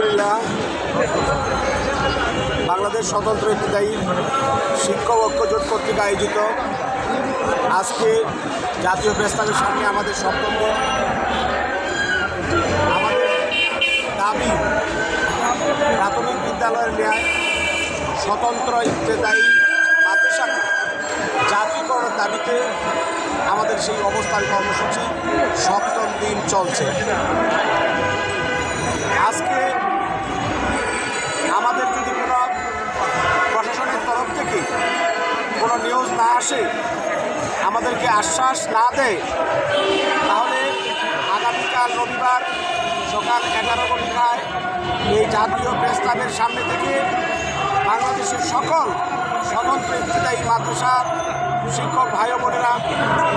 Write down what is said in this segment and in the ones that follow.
আলহামদুলিল্লাহ। বাংলাদেশ স্বতন্ত্র ইত্যাদি শিক্ষক ঐক্যজোট কর্তৃক আয়োজিত। আজকে জাতীয় প্রেস্তাবের সামনে আমাদের বক্তব্য আমাদের দাবি, প্রাথমিক বিদ্যালয়ের ন্যায় স্বতন্ত্র ইত্যাদি মাতৃশাখা জাতীয়করণের দাবিতে আমাদের সেই অবস্থান কর্মসূচি সপ্তম দিন চলছে। কোনো না আসে, আমাদেরকে আশ্বাস না দেয়, তাহলে আগামীকাল রবিবার সকাল এগারো ঘন্টায় এই জাতীয় প্রেস সামনে থেকে বাংলাদেশের সকল স্বতন্ত্র ইত্যাদি মাদ্রাসার শিক্ষক ভাই বোনেরা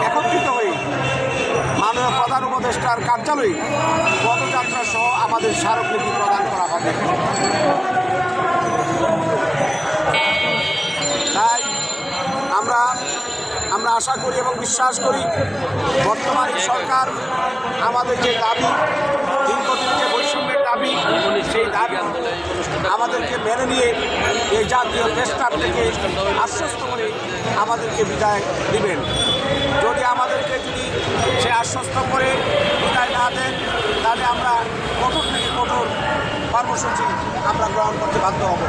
একত্রিত হয়ে মাননীয় প্রধান উপদেষ্টার কার্যালয়ে পদযাত্রা সহ আমাদের স্মারকলিপি প্রদান করা হবে। আশা করি এবং বিশ্বাস করি, বর্তমান সরকার আমাদের যে দাবি, দীর্ঘদিনের যে বৈষম্যের দাবি, সেই দাবি আমাদেরকে মেনে নিয়ে এই জাতীয় দেশটার থেকে আশ্বস্ত করে আমাদেরকে বিদায় দিবেন। যদি আমাদেরকে যদি সে আশ্বস্ত করে বিদায় না দেন, তাহলে আমরা কঠোর থেকে কঠোর কর্মসূচি আমরা গ্রহণ করতে বাধ্য হব।